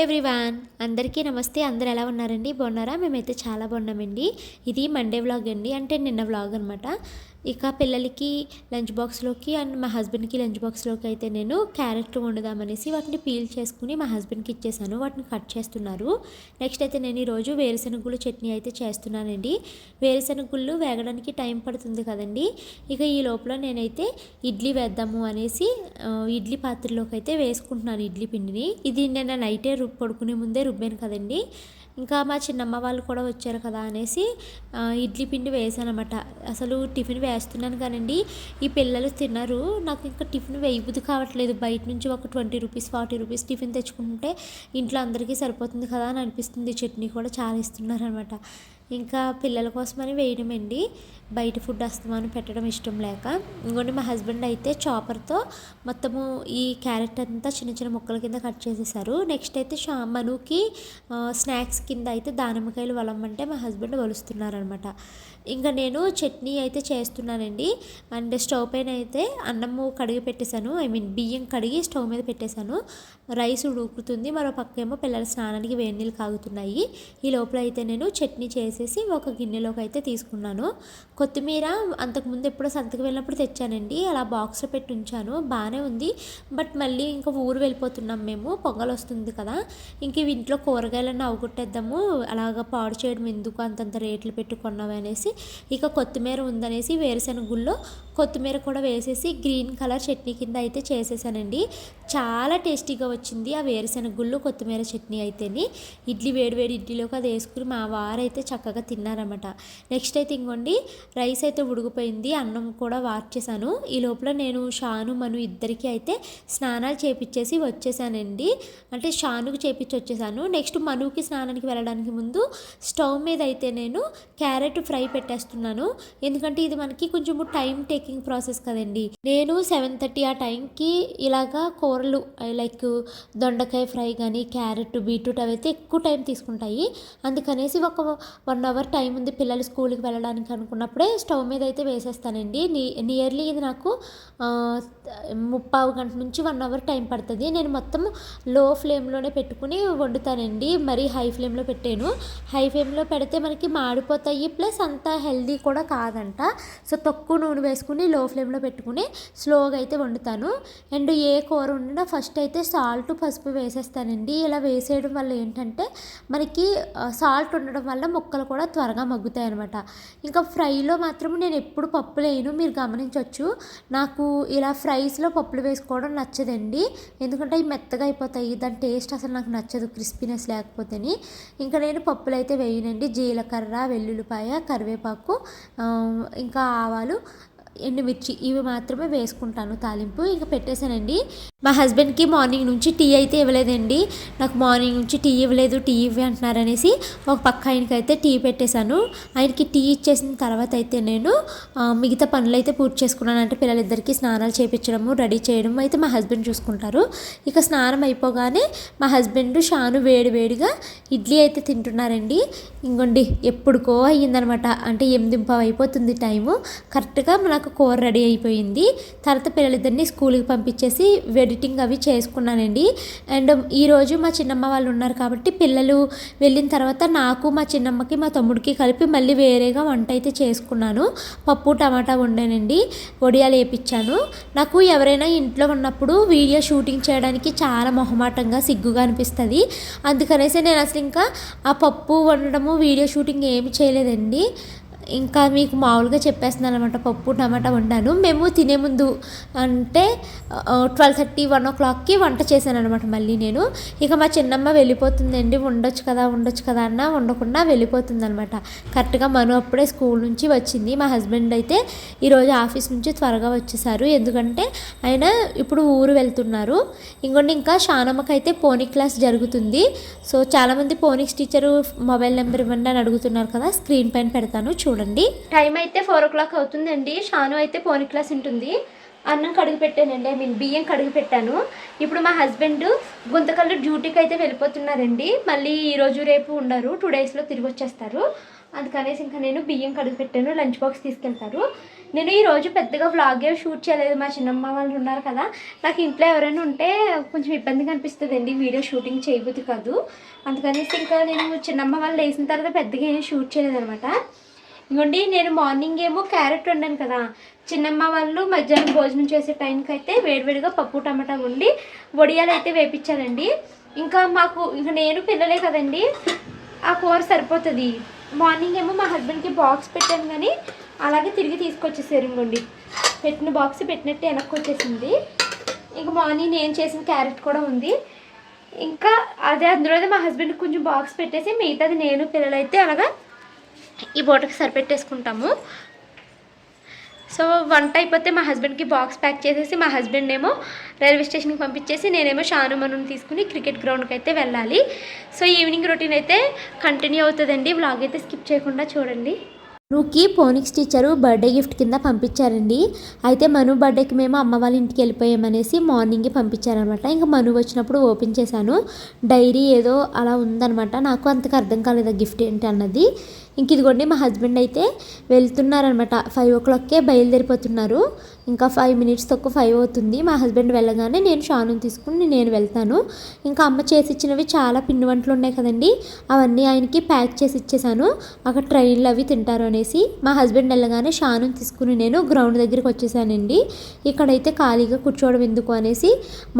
Everyone అందరికీ నమస్తే. అందరు ఎలా ఉన్నారండి? బాగున్నారా? మేమైతే చాలా బాగున్నామండి. ఇది మండే వ్లాగ్ అండి. అంటే నిన్న వ్లాగ్ అనమాట ఇక పిల్లలకి లంచ్ బాక్స్లోకి అండ్ మా హస్బెండ్కి లంచ్ బాక్స్లోకి అయితే నేను క్యారెట్లు వండుదామనేసి వాటిని పీల్ చేసుకుని మా హస్బెండ్కి ఇచ్చేసాను. వాటిని కట్ చేస్తున్నారు. నెక్స్ట్ అయితే నేను ఈరోజు వేరుశనగుళ్ళు చట్నీ అయితే చేస్తున్నానండి. వేరుశనగుళ్ళు వేగడానికి టైం పడుతుంది కదండి. ఇక ఈ లోపల నేనైతే ఇడ్లీ వేద్దాము అనేసి ఇడ్లీ పాత్రలోకి అయితే వేసుకుంటున్నాను ఇడ్లీ పిండిని. ఇది నేను నైటే రు పడుకునే ముందే రుబ్బాను కదండి. ఇంకా మా చిన్నమ్మ వాళ్ళు కూడా వచ్చారు కదా అనేసి ఇడ్లీ పిండి వేసానమాట అసలు టిఫిన్ వేస్తున్నాను కానండి. ఈ పిల్లలు తిన్నారు నాకు ఇంకా టిఫిన్ వేయబుద్ధి కావట్లేదు. బయట నుంచి ఒక twenty rupees forty rupees tiffin తెచ్చుకుంటే ఇంట్లో అందరికీ సరిపోతుంది కదా అని అనిపిస్తుంది. చట్నీ కూడా చాలా ఇస్తున్నారు అనమాట ఇంకా పిల్లల కోసమని వేయడమండి. బయట ఫుడ్ అస్తమానం పెట్టడం ఇష్టం లేక. ఇంకోటి మా హస్బెండ్ అయితే చాపర్తో మొత్తము ఈ క్యారెట్ అంతా చిన్న చిన్న ముక్కల కింద కట్ చేసేసారు. నెక్స్ట్ అయితే షా మనుకి స్నాక్స్ కింద అయితే దానిమ్మకాయలు వలమ్మంటే మా హస్బెండ్ వలుస్తున్నారనమాట. ఇంకా నేను చట్నీ అయితే చేస్తున్నానండి. అండ్ స్టవ్ పైన అయితే అన్నము కడిగి పెట్టేశాను. ఐ మీన్ బియ్యం కడిగి స్టవ్ మీద పెట్టేశాను. రైస్ ఉడుకుతుంది. మరో పక్కేమో పిల్లల స్నానానికి వేడి నీళ్ళు కాగుతున్నాయి ఈ లోపల అయితే నేను చట్నీ చేసి వేసేసి ఒక గిన్నెలోకి అయితే తీసుకున్నాను. కొత్తిమీర అంతకుముందు ఎప్పుడో సంతకు వెళ్ళినప్పుడు తెచ్చానండి. అలా బాక్స్లో పెట్టి ఉంచాను. బాగానే ఉంది. బట్ మళ్ళీ ఇంకా ఊరు వెళ్ళిపోతున్నాం మేము. పొంగల్ వస్తుంది కదా. ఇంక ఇవి ఇంట్లో కూరగాయలన్నీ అవగొట్టేద్దాము. అలాగ పాడు చేయడం ఎందుకు? అంతంత రేట్లు పెట్టుకున్నాం అనేసి ఇక కొత్తిమీర ఉందనేసి వేరుశనగుల్లో కొత్తిమీర కూడా వేసేసి గ్రీన్ కలర్ చట్నీ కింద అయితే చేసేసానండి. చాలా టేస్టీగా వచ్చింది ఆ వేరుశనగుళ్ళు కొత్తిమీర చట్నీ అయితేని. ఇడ్లీ వేడి వేడి ఇడ్లీలోకి అది వేసుకుని మా వారైతే చక్కగా తిన్నారన్నమాట. నెక్స్ట్ అయితే ఇంకోండి రైస్ అయితే ఉడికిపోయింది అన్నం కూడా వార్చేసాను ఈ లోపల నేను షాను మను ఇద్దరికీ అయితే స్నానాలు చేపించేసి వచ్చేసానండి. అంటే షానుకి చేపించి వచ్చేసాను. నెక్స్ట్ మనుకి స్నానానికి వెళ్ళడానికి ముందు స్టవ్ మీద అయితే నేను క్యారెట్ ఫ్రై పెట్టేస్తున్నాను. ఎందుకంటే ఇది మనకి కొంచెం టైం టేకింగ్ ప్రాసెస్ కదండి. నేను సెవెన్ థర్టీ ఆ టైంకి ఇలాగా కూరలు లైక్ దొండకాయ ఫ్రై కానీ క్యారెట్ బీట్రూట్ అవి అయితే ఎక్కువ టైం తీసుకుంటాయి. అందుకనేసి ఒక వన్ అవర్ టైం ఉంది పిల్లలు స్కూల్కి వెళ్ళడానికి అనుకున్నప్పుడే స్టవ్ మీద అయితే వేసేస్తానండి. నియర్లీ ఇది నాకు ముప్పావు గంట నుంచి వన్ అవర్ టైం పడుతుంది. నేను మొత్తం లో ఫ్లేమ్లోనే పెట్టుకుని వండుతానండి. మరీ హై ఫ్లేమ్లో పెట్టాను. హై ఫ్లేమ్లో పెడితే మనకి మాడిపోతాయి. ప్లస్ అంత హెల్దీ కూడా కాదంట. సో తక్కువ నూనె వేసుకుని లో ఫ్లేమ్లో పెట్టుకుని స్లోగా అయితే వండుతాను. అండ్ ఏ కూర వండినా ఫస్ట్ అయితే సాల్ట్ పసుపు వేసేస్తానండి. ఇలా వేసేయడం వల్ల ఏంటంటే మనకి సాల్ట్ ఉండడం వల్ల ముక్కలు కూడా త్వరగా మగ్గుతాయి అనమాట ఇంకా ఫ్రైలో మాత్రం నేను ఎప్పుడు పప్పులు వేయను మీరు గమనించవచ్చు నాకు ఇలా ఫ్రైస్లో పప్పులు వేసుకోవడం నచ్చదండి. ఎందుకంటే అవి మెత్తగా అయిపోతాయి దాని టేస్ట్ అసలు నాకు నచ్చదు క్రిస్పీనెస్ లేకపోతేని. ఇంకా నేను పప్పులు అయితే వేయనండి. జీలకర్ర వెల్లుల్లిపాయ కరివేపాకు ఇంకా ఆవాలు ఎండుమిర్చి ఇవి మాత్రమే వేసుకుంటాను తాలింపు. ఇంకా పెట్టేశానండి. మా హస్బెండ్కి మార్నింగ్ నుంచి టీ అయితే ఇవ్వలేదండి. నాకు మార్నింగ్ నుంచి టీ ఇవ్వలేదు టీ ఇవ్వి అంటున్నారనేసి ఒక పక్క ఆయనకి అయితే టీ పెట్టేశాను. ఆయనకి టీ ఇచ్చేసిన తర్వాత అయితే నేను మిగతా పనులు అయితే పూర్తి చేసుకున్నాను. అంటే పిల్లలిద్దరికీ స్నానాలు చేయించడము రెడీ చేయడం అయితే మా హస్బెండ్ చూసుకుంటారు. ఇక స్నానం అయిపోగానే మా హస్బెండ్ షాను వేడి వేడిగా ఇడ్లీ అయితే తింటున్నారండి. ఇంకోండి ఎప్పుడుకో అయ్యిందనమాట. అంటే ఎనిమిది అయిపోతుంది టైము. కరెక్ట్గా నాకు నాకు కూర రెడీ అయిపోయింది. తర్వాత పిల్లలిద్దరిని స్కూల్కి పంపించేసి ఎడిటింగ్ అవి చేసుకున్నానండి. అండ్ ఈరోజు మా చిన్నమ్మ వాళ్ళు ఉన్నారు కాబట్టి పిల్లలు వెళ్ళిన తర్వాత నాకు మా చిన్నమ్మకి మా తమ్ముడికి కలిపి మళ్ళీ వేరేగా వంట అయితే చేసుకున్నాను. పప్పు టమాటా వండానండి. వడియాలు వేపించాను నాకు ఎవరైనా ఇంట్లో ఉన్నప్పుడు వీడియో షూటింగ్ చేయడానికి చాలా మొహమాటంగా సిగ్గుగా అనిపిస్తుంది. అందుకనేసి నేను అసలు ఇంకా ఆ పప్పు వండడము వీడియో షూటింగ్ ఏమి చేయలేదండి. ఇంకా మీకు మామూలుగా చెప్పేస్తున్నాను అనమాట పప్పు టమాటా వండాను. మేము తినే ముందు అంటే ట్వెల్వ్ థర్టీ వన్ ఓ క్లాక్కి వంట చేశాను అనమాట మళ్ళీ నేను. ఇక మా చిన్నమ్మ వెళ్ళిపోతుందండి. ఉండొచ్చు కదా ఉండొచ్చు కదా అన్న ఉండకుండా వెళ్ళిపోతుంది అనమాట కరెక్ట్గా మనం అప్పుడే స్కూల్ నుంచి వచ్చింది. మా హస్బెండ్ అయితే ఈరోజు ఆఫీస్ నుంచి త్వరగా వచ్చేసారు. ఎందుకంటే ఆయన ఇప్పుడు ఊరు వెళ్తున్నారు. ఇంకొండి ఇంకా షానమ్మకి అయితే పోనీ క్లాస్ జరుగుతుంది. సో చాలామంది పోనిక్స్ టీచరు మొబైల్ నెంబర్ ఇవ్వండి అని అడుగుతున్నారు కదా స్క్రీన్ పైన పెడతాను చూ చూడండి. టైం అయితే ఫోర్ ఓ క్లాక్ అవుతుందండి. షాను అయితే పోనీ క్లాస్ ఉంటుంది అన్నం కడిగి పెట్టానండి. ఐ మీన్ బియ్యం కడిగి పెట్టాను. ఇప్పుడు మా హస్బెండ్ గుంతకల్లు డ్యూటీకి అయితే వెళ్ళిపోతున్నారండి. మళ్ళీ ఈరోజు రేపు ఉండరు. టూ డేస్లో తిరిగి వచ్చేస్తారు. అందుకనేసి ఇంకా నేను బియ్యం కడుగు పెట్టాను. లంచ్ బాక్స్ తీసుకెళ్తారు. నేను ఈరోజు పెద్దగా వ్లాగ్ షూట్ చేయలేదు. మా చిన్నమ్మ వాళ్ళు ఉన్నారు కదా. నాకు ఇంట్లో ఎవరైనా ఉంటే కొంచెం ఇబ్బందిగా అనిపిస్తుంది అండి వీడియో షూటింగ్ చేయబుద్ది కాదు. అందుకనేసి ఇంకా నేను చిన్నమ్మ వాళ్ళు వేసిన తర్వాత పెద్దగా ఏం షూట్ చేయలేదు అనమాట ఇంకోండి నేను మార్నింగ్ ఏమో క్యారెట్ వండాను కదా. చిన్నమ్మ వాళ్ళు మధ్యాహ్నం భోజనం చేసే టైంకి అయితే వేడివేడిగా పప్పు టమాటా ఉండి వడియాలు అయితే వేపించానండి ఇంకా మాకు ఇంకా నేను పిల్లలే కదండి ఆ కూర సరిపోతుంది. మార్నింగ్ ఏమో మా హస్బెండ్కి బాక్స్ పెట్టాను కానీ అలాగే తిరిగి తీసుకొచ్చేసారు ఇంకోండి పెట్టిన బాక్స్ పెట్టినట్టు వెనక్కి వచ్చేసింది. ఇంకా మార్నింగ్ నేను చేసిన క్యారెట్ కూడా ఉంది. ఇంకా అదే అందులోనే మా హస్బెండ్కి కొంచెం బాక్స్ పెట్టేసి మిగతాది నేను పిల్లలైతే అలాగా ఈ బోటకు సరిపెట్టేసుకుంటాము. సో వంట అయిపోతే మా హస్బెండ్కి బాక్స్ ప్యాక్ చేసేసి మా హస్బెండ్ ఏమో రైల్వే స్టేషన్కి పంపించేసి నేనేమో షాను మనుని తీసుకుని క్రికెట్ గ్రౌండ్కి అయితే వెళ్ళాలి. సో ఈవినింగ్ రొటీన్ అయితే కంటిన్యూ అవుతుందండి. వ్లాగ్ అయితే స్కిప్ చేయకుండా చూడండి. మనుకి పోనిక్స్ టీచరు బర్త్డే గిఫ్ట్ కింద పంపించారండి. అయితే మను బర్త్డేకి మేము అమ్మ వాళ్ళ ఇంటికి వెళ్ళిపోయామనేసి మార్నింగే పంపించారనమాట. ఇంకా మను వచ్చినప్పుడు ఓపెన్ చేశాను. డైరీ ఏదో అలా ఉందనమాట. నాకు అంతకు అర్థం కాలేదు ఆ గిఫ్ట్ ఏంటి అన్నది. ఇంక ఇదిగోండి మా హస్బెండ్ అయితే వెళ్తున్నారనమాట. ఫైవ్ ఓ క్లాక్కే బయలుదేరిపోతున్నారు. ఇంకా ఫైవ్ మినిట్స్ తక్కువ ఫైవ్ అవుతుంది. మా హస్బెండ్ వెళ్ళగానే నేను షాను తీసుకుని నేను వెళ్తాను. ఇంకా అమ్మ చేసి ఇచ్చినవి చాలా పిండి వంటలు ఉన్నాయి కదండి. అవన్నీ ఆయనకి ప్యాక్ చేసి ఇచ్చేసాను. అక్కడ ట్రైన్లు అవి తింటారు అనేసి మా హస్బెండ్ వెళ్ళగానే షాను తీసుకుని నేను గ్రౌండ్ దగ్గరికి వచ్చేసానండి. ఇక్కడైతే ఖాళీగా కూర్చోవడం ఎందుకు అనేసి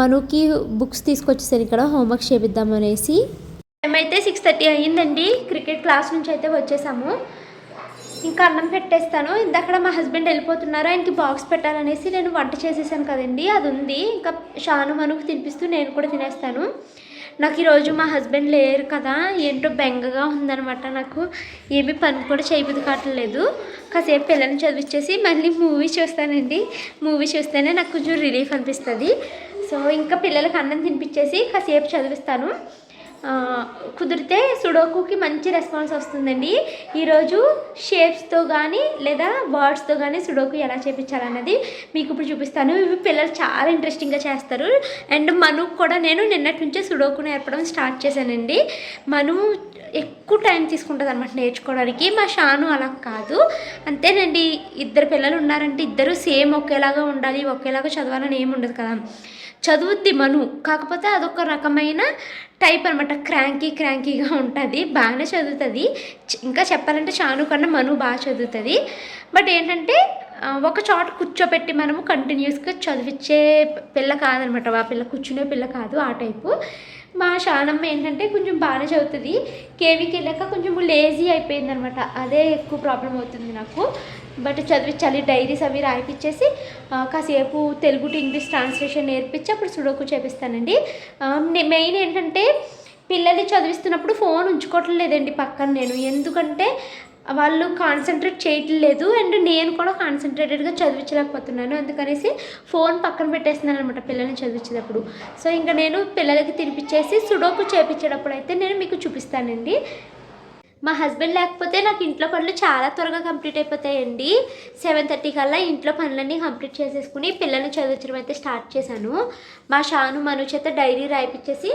మనకి బుక్స్ తీసుకొచ్చేసాను ఇక్కడ హోంవర్క్ చేపిద్దాం అనేసి టైం అయితే సిక్స్ థర్టీ అయ్యిందండి. క్రికెట్ క్లాస్ నుంచి అయితే వచ్చేసాము. ఇంకా అన్నం పెట్టేస్తాను. ఇందక్కడ మా హస్బెండ్ వెళ్ళిపోతున్నారు. ఆయనకి బాక్స్ పెట్టాలనేసి నేను వంట చేసేసాను కదండి. అది ఉంది. ఇంకా షాను మనుకు తినిపిస్తూ నేను కూడా తినేస్తాను. నాకు ఈరోజు మా హస్బెండ్ లేరు కదా. ఏంటో బెంగగా ఉందనమాట నాకు. ఏమీ పని కూడా చేయబుద్ధి కావట్లేదు. కాసేపు పిల్లల్ని చదివించేసి మళ్ళీ మూవీ చూస్తానండి. మూవీ చూస్తేనే నాకు కొంచెం రిలీఫ్ అనిపిస్తుంది. సో ఇంకా పిల్లలకి అన్నం తినిపించేసి కాసేపు చదివిస్తాను. కుదిరితే సుడోకుకి మంచి రెస్పాన్స్ వస్తుందండి. ఈరోజు షేప్స్తో కానీ లేదా వర్డ్స్తో కానీ సుడోకు ఎలా చేపించాలన్నది మీకు ఇప్పుడు చూపిస్తాను. ఇవి పిల్లలు చాలా ఇంట్రెస్టింగ్గా చేస్తారు. అండ్ మను కూడా నేను నిన్నటి నుంచే సుడోకు నేర్పడం స్టార్ట్ చేశానండి. మను ఎక్కువ టైం తీసుకుంటుంది అనమాట నేర్చుకోవడానికి. మా షాను అలా కాదు. అంతేనండి ఇద్దరు పిల్లలు ఉన్నారంటే ఇద్దరు సేమ్ ఒకేలాగా ఉండాలి ఒకేలాగా చదవాలని ఏమి ఉండదు కదా. చదువుద్ది మను. కాకపోతే అదొక రకమైన టైప్ అనమాట క్రాంకీ క్రాంకీగా ఉంటుంది. బాగానే చదువుతుంది. ఇంకా చెప్పాలంటే చాను కన్నా మను బాగా చదువుతుంది. బట్ ఏంటంటే ఒక చోట కూర్చోపెట్టి మనము కంటిన్యూస్గా చదివించే పిల్ల కాదనమాట ఆ పిల్ల కూర్చునే పిల్ల కాదు ఆ టైపు. మా షానమ్మ ఏంటంటే కొంచెం బాగానే చదువుతుంది. కేవీకి వెళ్ళాక కొంచెం లేజీ అయిపోయింది అనమాట అదే ఎక్కువ ప్రాబ్లం అవుతుంది నాకు. బట్ చదివించాలి డైరీస్ అవి రాయిపించేసి కాసేపు తెలుగు టు ఇంగ్లీష్ ట్రాన్స్లేషన్ నేర్పించి అప్పుడు సుడోకు చేపిస్తానండి. మెయిన్ ఏంటంటే పిల్లల్ని చదివిస్తున్నప్పుడు ఫోన్ ఉంచుకోవటం లేదండి పక్కన నేను. ఎందుకంటే వాళ్ళు కాన్సన్ట్రేట్ చేయట్లేదు అండ్ నేను కూడా కాన్సన్ట్రేటెడ్గా చదివించలేకపోతున్నాను. అందుకనేసి ఫోన్ పక్కన పెట్టేస్తున్నాను అనమాట పిల్లల్ని చదివించేటప్పుడు. సో ఇంకా నేను పిల్లలకి తినిపించేసి సుడోకు చేపించేటప్పుడు అయితే నేను మీకు చూపిస్తానండి. మా హస్బెండ్ లేకపోతే నాకు ఇంట్లో పనులు చాలా త్వరగా కంప్లీట్ అయిపోతాయండి. సెవెన్ థర్టీ కల్లా ఇంట్లో పనులన్నీ కంప్లీట్ చేసేసుకుని పిల్లల్ని చదివించడం అయితే స్టార్ట్ చేశాను. మా షాను మను చేత డైరీ రాయిపించేసి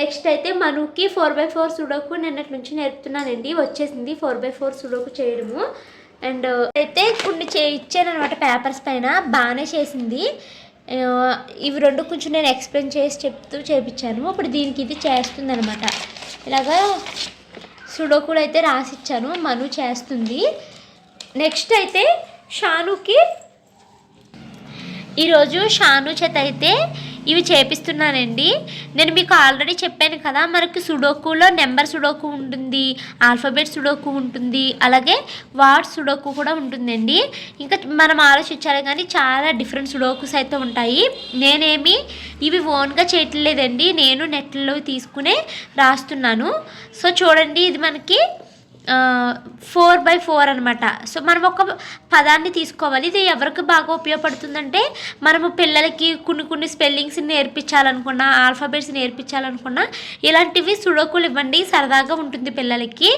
నెక్స్ట్ అయితే మనుకి ఫోర్ బై ఫోర్ సుడోకు నిన్నటి నుంచి నేర్పుతున్నానండి. వచ్చేసింది ఫోర్ బై ఫోర్ సుడోకు చేయడము. అండ్ అయితే కొన్ని చే ఇచ్చాను అనమాట పేపర్స్ పైన. బాగానే చేసింది. ఇవి రెండు కొంచెం నేను ఎక్స్ప్లెయిన్ చేసి చెప్తూ చేపించాను ఇప్పుడు దీనికి ఇది చేస్తుంది అనమాట ఇలాగా సుడోకుడు అయితే రాసిచ్చాను మను చేస్తుంది. నెక్స్ట్ అయితే షానుకి ఈరోజు షాను చేత అయితే ఇవి చేపిస్తున్నానండి. నేను మీకు ఆల్రెడీ చెప్పాను కదా మనకి సుడోకులో నెంబర్ సుడోకు ఉంటుంది ఆల్ఫాబెట్ సుడోకు ఉంటుంది అలాగే వార్డ్ సుడోకు కూడా ఉంటుందండి. ఇంకా మనం ఆలోచించాలి కానీ చాలా డిఫరెంట్ సుడోకుస్ అయితే ఉంటాయి. నేనేమి ఇవి ఓన్గా చేయట్లేదండి నేను నెట్లో తీసుకునే రాస్తున్నాను. సో చూడండి ఇది మనకి ఫోర్ బై ఫోర్ అనమాట సో మనం ఒక పదాన్ని తీసుకోవాలి. ఇది ఎవరికి బాగా ఉపయోగపడుతుందంటే మనము పిల్లలకి కొన్ని కొన్ని స్పెల్లింగ్స్ నేర్పించాలనుకున్నా ఆల్ఫాబెట్స్ నేర్పించాలనుకున్నా ఇలాంటివి సుడోకులు ఇవ్వండి. సరదాగా ఉంటుంది పిల్లలకి.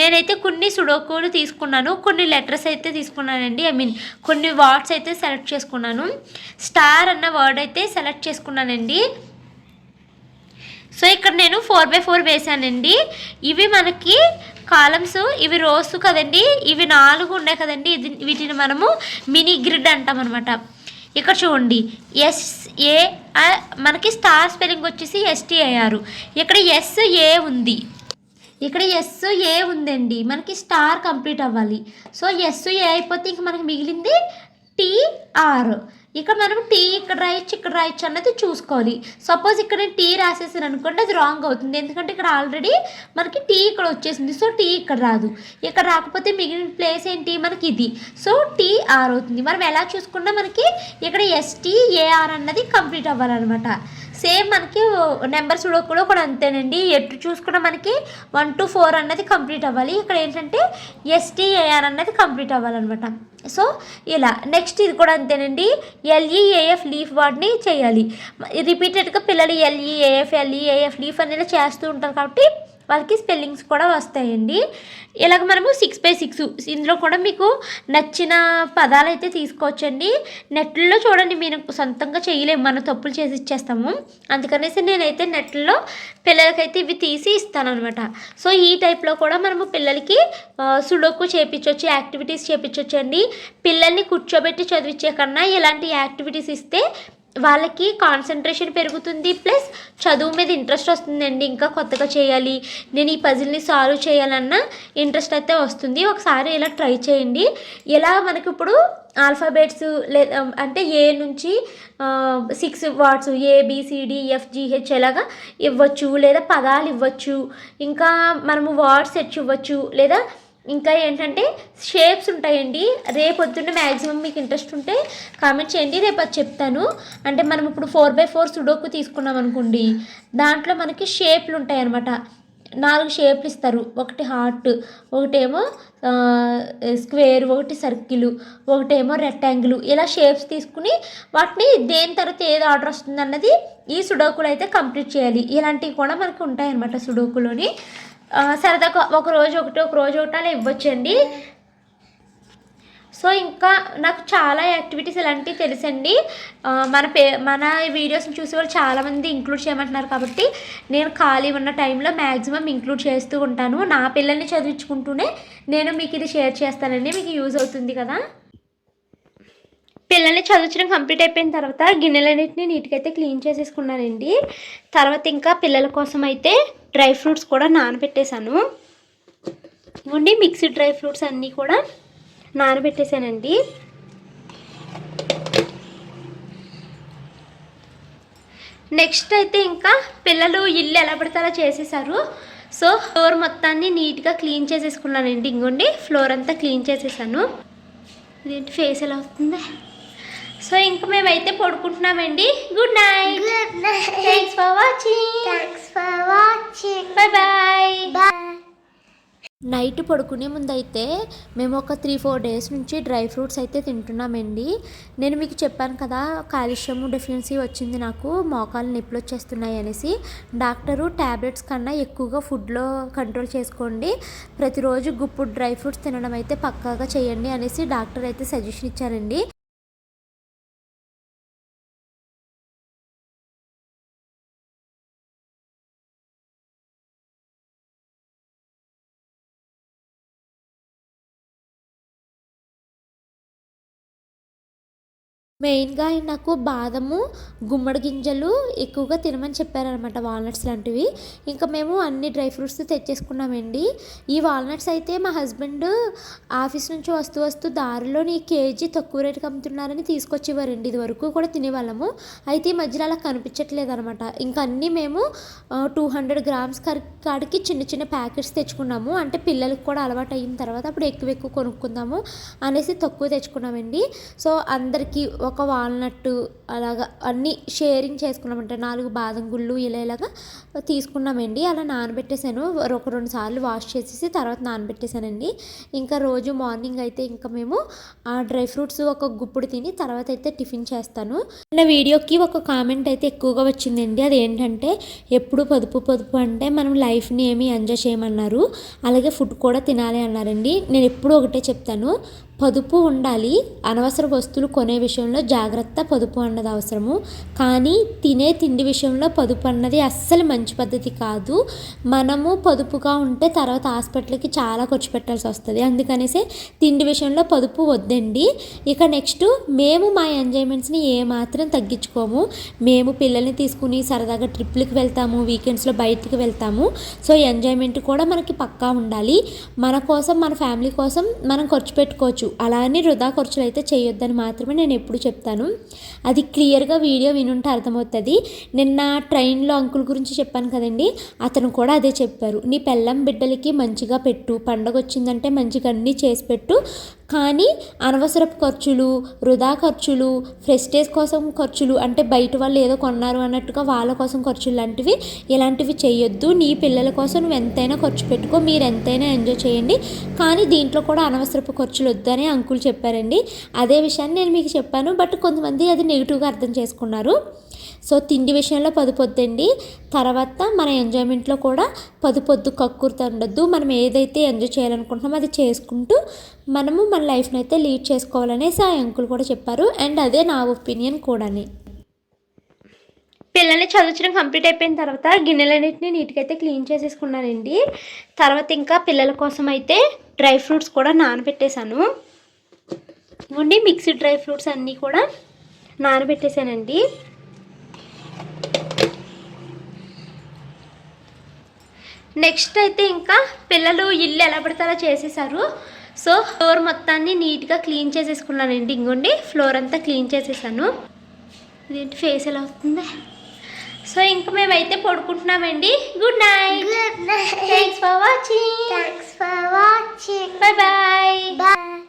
నేనైతే కొన్ని సుడోకులు తీసుకున్నాను. కొన్ని లెటర్స్ అయితే తీసుకున్నానండి. ఐ మీన్ కొన్ని వర్డ్స్ అయితే సెలెక్ట్ చేసుకున్నాను. స్టార్ అన్న వర్డ్ అయితే సెలెక్ట్ చేసుకున్నానండి. సో ఇక్కడ నేను ఫోర్ బై ఫోర్ వేసానండి. ఇవి మనకి కాలమ్స్ ఇవి రోస్ కదండి ఇవి నాలుగు ఉన్నాయి కదండి ఇది వీటిని మనము మినీ గ్రిడ్ అంటాం అనమాట ఇక్కడ చూడండి ఎస్ ఏ మనకి స్టార్ స్పెల్లింగ్ వచ్చేసి ఎస్టీఐఆర్ ఇక్కడ ఎస్ ఏ ఉంది. ఇక్కడ ఎస్ ఏ ఉందండి మనకి స్టార్ కంప్లీట్ అవ్వాలి. సో ఎస్ ఏ అయిపోతే ఇంక మనకి మిగిలింది టీఆర్ ఇక్కడ మనం టీ ఇక్కడ రాయొచ్చు ఇక్కడ రాయొచ్చు అన్నది చూసుకోవాలి. సపోజ్ ఇక్కడ నేను టీ రాసేసాను అనుకోండి అది రాంగ్ అవుతుంది. ఎందుకంటే ఇక్కడ ఆల్రెడీ మనకి టీ ఇక్కడ వచ్చేసింది. సో టీ ఇక్కడ రాదు. ఇక్కడ రాకపోతే మిగిలిన ప్లేస్ ఏంటి? మనకి ఇది. సో టీ ఆర్ అవుతుంది. మనం ఎలా చూసుకున్నా మనకి ఇక్కడ ఎస్టీ ఏఆర్ అన్నది కంప్లీట్ అవ్వాలన్నమాట. సేమ్ మనకి నెంబర్స్ సుడోకులో కూడా అంతేనండి. ఎటు చూసుకున్నా మనకి వన్ టు ఫోర్ అన్నది కంప్లీట్ అవ్వాలి. ఇక్కడ ఏంటంటే ఎస్టీఏఆర్ అన్నది కంప్లీట్ అవ్వాలన్నమాట. సో ఇలా నెక్స్ట్ ఇది కూడా అంతేనండి. ఎల్ఈఏఎఫ్ లీఫ్ వాడిని చేయాలి. రిపీటెడ్గా పిల్లలు ఎల్ఈఏఎఫ్ ఎల్ఈఏఎఫ్ లీఫ్ అనేది చేస్తూ ఉంటారు కాబట్టి వాళ్ళకి స్పెల్లింగ్స్ కూడా వస్తాయండి. ఇలాగ మనము సిక్స్ బై సిక్స్ ఇందులో కూడా మీకు నచ్చిన పదాలు అయితే తీసుకోవచ్చండి. నెట్లో చూడండి మీరు సొంతంగా చేయలేము మనం తప్పులు చేసి ఇచ్చేస్తాము. అందుకనేసి నేనైతే నెట్లో పిల్లలకైతే ఇవి తీసి ఇస్తానమాట సో ఈ టైప్లో కూడా మనము పిల్లలకి సుడోకు చేపించవచ్చు యాక్టివిటీస్ చేపించవచ్చు అండి పిల్లల్ని కూర్చోబెట్టి చదివించే కన్నా ఇలాంటి యాక్టివిటీస్ ఇస్తే వాళ్ళకి కాన్సన్ట్రేషన్ పెరుగుతుంది ప్లస్ చదువు మీద ఇంట్రెస్ట్ వస్తుందండి. ఇంకా కొత్తగా చేయాలి. నేను ఈ పజిల్ని సాల్వ్ చేయాలన్న ఇంట్రెస్ట్ అయితే వస్తుంది. ఒకసారి ఇలా ట్రై చేయండి. ఇలా మనకి ఇప్పుడు ఆల్ఫాబెట్స్ లే um, అంటే ఏ నుంచి సిక్స్ వర్డ్స్ ఏబిసిడి ఎఫ్జిహెచ్ ఎలాగా ఇవ్వచ్చు? లేదా పదాలు ఇవ్వచ్చు? ఇంకా మనము వర్డ్స్ సెట్ ఇవ్వచ్చు? లేదా ఇంకా ఏంటంటే షేప్స్ ఉంటాయండి. రేపొద్దున్న మ్యాక్సిమం మీకు ఇంట్రెస్ట్ ఉంటే కామెంట్ చేయండి. రేపు అది చెప్తాను. అంటే మనం ఇప్పుడు ఫోర్ బై ఫోర్ సుడోకు తీసుకున్నాం అనుకోండి దాంట్లో మనకి షేప్లు ఉంటాయి అన్నమాట నాలుగు షేప్లు ఇస్తారు. ఒకటి హార్ట్ ఒకటేమో స్క్వేర్ ఒకటి సర్కిల్ ఒకటేమో రెక్టాంగిల్ ఇలా షేప్స్ తీసుకుని వాటిని దేని తర్వాత ఏది ఆర్డర్ వస్తుంది అన్నది ఈ సుడోకులు అయితే కంప్లీట్ చేయాలి. ఇలాంటివి కూడా మనకు ఉంటాయన్నమాట సుడోకులోని సరదాగా ఒక రోజు ఒకటి ఒక రోజు ఒకటి అలా ఇవ్వచ్చండి. సో ఇంకా నాకు చాలా యాక్టివిటీస్ ఇలాంటివి తెలుసండి. మన పే మన వీడియోస్ని చూసే వాళ్ళు చాలామంది ఇంక్లూడ్ చేయమంటున్నారు కాబట్టి నేను ఖాళీ ఉన్న టైంలో మ్యాక్సిమం ఇంక్లూడ్ చేస్తూ ఉంటాను. నా పిల్లల్ని చదివించుకుంటూనే నేను మీకు ఇది షేర్ చేస్తానండి. మీకు యూజ్ అవుతుంది కదా? పిల్లల్ని చదివించడం కంప్లీట్ అయిపోయిన తర్వాత గిన్నెలన్నింటినీ నీట్గా అయితే క్లీన్ చేసేసుకున్నానండి. తర్వాత ఇంకా పిల్లల కోసం అయితే డ్రై ఫ్రూట్స్ కూడా నానబెట్టేశాను. ఇవ్వండి మిక్స్డ్ డ్రై ఫ్రూట్స్ అన్నీ కూడా నానబెట్టేశానండి. నెక్స్ట్ అయితే ఇంకా పిల్లలు ఇల్లు ఎలా పడితే అలా చేసేసారు సో ఫ్లోర్ మొత్తాన్ని నీట్గా క్లీన్ చేసేసుకున్నానండి. ఇంకోండి ఫ్లోర్ అంతా క్లీన్ చేసేసాను ఇదేంటి ఫేస్ ఎలా అవుతుంది సో ఇంకా మేమైతే పడుకుంటున్నామండి. Good night thanks for watching thanks for watching bye bye bye night పడుకునే ముందు అయితే మేము ఒక త్రీ ఫోర్ డేస్ నుంచి డ్రై ఫ్రూట్స్ అయితే తింటున్నామండి. నేను మీకు చెప్పాను కదా కాల్షియం డెఫిషియన్సీ వచ్చింది నాకు మోకాలు నొప్పులు వచ్చేస్తున్నాయి అనేసి. డాక్టరు ట్యాబ్లెట్స్ కన్నా ఎక్కువగా ఫుడ్లో కంట్రోల్ చేసుకోండి. ప్రతిరోజు గుప్పుడు డ్రై ఫ్రూట్స్ తినడం అయితే పక్కాగా చేయండి అనేసి డాక్టర్ అయితే సజెషన్ ఇచ్చారండి. మెయిన్గా ఆయన నాకు బాదము గుమ్మడి గింజలు ఎక్కువగా తినమని చెప్పారనమాట వాల్నట్స్ లాంటివి. ఇంకా మేము అన్ని డ్రై ఫ్రూట్స్ తెచ్చేసుకున్నామండి. ఈ వాల్నట్స్ అయితే మా హస్బెండ్ ఆఫీస్ నుంచి వస్తూ వస్తూ దారిలో నీ కేజీ తక్కువ రేటుకి అమ్ముతున్నారని తీసుకొచ్చేవారండి. ఇది వరకు కూడా తినేవాళ్ళము. అయితే ఈ మధ్యలో అలా కనిపించట్లేదు అనమాట ఇంకా అన్నీ మేము టూ హండ్రెడ్ గ్రామ్స్ కాడికి చిన్న చిన్న ప్యాకెట్స్ తెచ్చుకున్నాము. అంటే పిల్లలకి కూడా అలవాటు అయిన తర్వాత అప్పుడు ఎక్కువ ఎక్కువ కొనుక్కుందాము అనేసి తక్కువ తెచ్చుకున్నామండి. సో అందరికీ ఒక వాల్నట్ అలాగా అన్నీ షేరింగ్ చేసుకున్నామంటే నాలుగు బాదం గుళ్ళు ఇలా ఇలాగా తీసుకున్నామండి. అలా నానబెట్టేశాను ఒక రెండు సార్లు వాష్ చేసేసి తర్వాత నానబెట్టేశానండి ఇంకా రోజు మార్నింగ్ అయితే ఇంకా మేము ఆ డ్రై ఫ్రూట్స్ ఒక గుప్పుడు తిని తర్వాత అయితే టిఫిన్ చేస్తాను. నా వీడియోకి ఒక కామెంట్ అయితే ఎక్కువగా వచ్చిందండి. అది ఏంటంటే ఎప్పుడు పొదుపు పొదుపు అంటే మనం లైఫ్ని ఏమి ఎంజాయ్ చేయమన్నారు. అలాగే ఫుడ్ కూడా తినాలి అన్నారండి. నేను ఎప్పుడు ఒకటే చెప్తాను. పొదుపు ఉండాలి. అనవసర వస్తువులు కొనే విషయంలో జాగ్రత్త పొదుపు అన్నది అవసరము. కానీ తినే తిండి విషయంలో పొదుపు అన్నది అస్సలు మంచి పద్ధతి కాదు. మనము పొదుపుగా ఉంటే తర్వాత హాస్పిటల్కి చాలా ఖర్చు పెట్టాల్సి వస్తుంది. అందుకనేసి తిండి విషయంలో పొదుపు వద్దండి. ఇక నెక్స్ట్ మేము మా ఎంజాయ్మెంట్స్ని ఏమాత్రం తగ్గించుకోము. మేము పిల్లల్ని తీసుకుని సరదాగా ట్రిప్లకి వెళ్తాము వీకెండ్స్లో బయటికి వెళ్తాము. సో ఎంజాయ్మెంట్ కూడా మనకి పక్కా ఉండాలి. మన కోసం మన ఫ్యామిలీ కోసం మనం ఖర్చు పెట్టుకోవచ్చు. అలా అని వృధా ఖర్చులు అయితే చేయొద్దని మాత్రమే నేను ఎప్పుడు చెప్తాను. అది క్లియర్గా వీడియో వినుంటే అర్థమవుతుంది. నిన్న ట్రైన్లో అంకుల్ గురించి చెప్పాను కదండి అతను కూడా అదే చెప్పారు. నీ పెళ్ళం బిడ్డలకి మంచిగా పెట్టు పండగ వచ్చిందంటే మంచిగా అన్నీ చేసి పెట్టు కానీ అనవసరపు ఖర్చులు వృధా ఖర్చులు ఫ్రెస్టేజ్ కోసం ఖర్చులు అంటే బయట వాళ్ళు ఏదో కొన్నారు అన్నట్టుగా వాళ్ళ కోసం ఖర్చులు లాంటివి ఇలాంటివి చేయొద్దు. నీ పిల్లల కోసం నువ్వు ఎంతైనా ఖర్చు పెట్టుకో మీరు ఎంతైనా ఎంజాయ్ చేయండి. కానీ దీంట్లో కూడా అనవసరపు ఖర్చులు వద్దని అంకుల్ చెప్పారండి. అదే విషయాన్ని నేను మీకు చెప్పాను బట్ కొంతమంది అది నెగిటివ్గా అర్థం చేసుకున్నారు. సో తిండి విషయంలో పదుపొద్దండి తర్వాత మన ఎంజాయ్మెంట్లో కూడా పదుపొద్దు కక్కుర్త ఉండొద్దు. మనం ఏదైతే ఎంజాయ్ చేయాలనుకుంటున్నామో అది చేసుకుంటూ మనము మన లైఫ్ని అయితే లీడ్ చేసుకోవాలనేసి ఆ అంకుల్ కూడా చెప్పారు. అండ్ అదే నా ఒపీనియన్ కూడాని. పిల్లల్ని చదివించడం కంప్లీట్ అయిపోయిన తర్వాత గిన్నెలన్నింటినీ నీట్గా అయితే క్లీన్ చేసేసుకున్నానండి. తర్వాత ఇంకా పిల్లల కోసం అయితే డ్రై ఫ్రూట్స్ కూడా నానబెట్టేశాను. ఇవ్వండి మిక్స్డ్ డ్రై ఫ్రూట్స్ అన్నీ కూడా నానబెట్టేశానండి. నెక్స్ట్ అయితే ఇంకా పిల్లలు ఇల్లు ఎలా పడితే చేసేసారు సో ఫ్లోర్ మొత్తాన్ని నీట్గా క్లీన్ చేసేసుకున్నానండి. ఇంకోండి ఫ్లోర్ అంతా క్లీన్ చేసేసాను. ఇదేంటి ఫేస్ ఎలా అవుతుంది సో ఇంకా మేమైతే పడుకుంటున్నామండి. Good night Good night. Thanks for watching Thanks for watching. Bye bye.